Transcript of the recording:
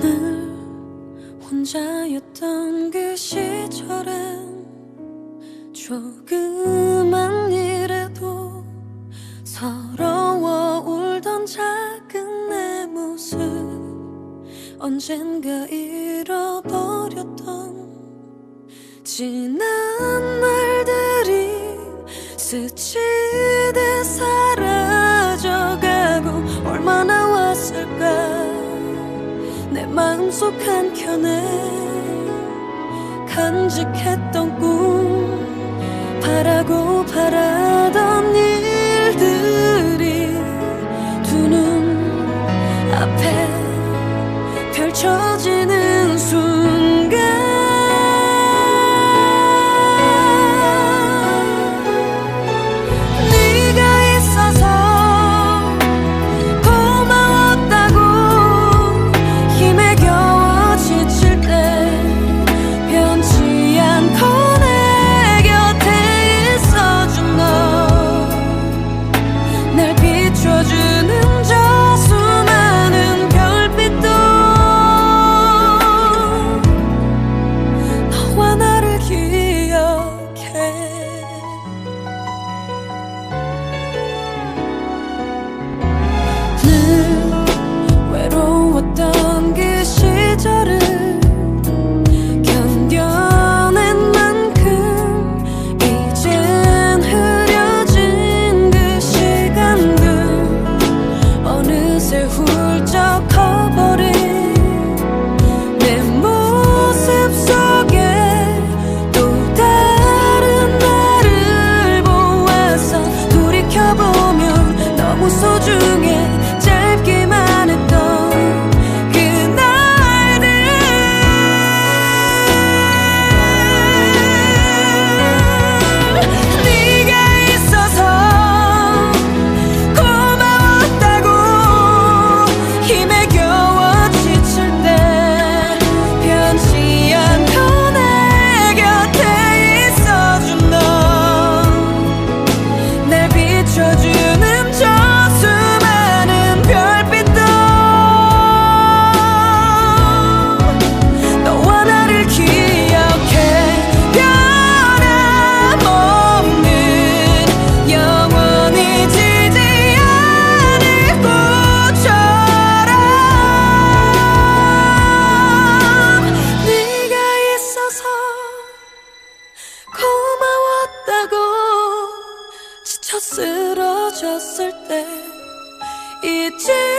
늘 혼자였던 그 시절엔 조그만 일에도 서러워 울던 작은 내 모습 언젠가 잃어버렸던 지난 날들이 스치듯 사라져가고 얼마나 왔을까? 내 마음속 한켠에 간직했던 꿈. 바라고 바라 쓰러졌을 때 이제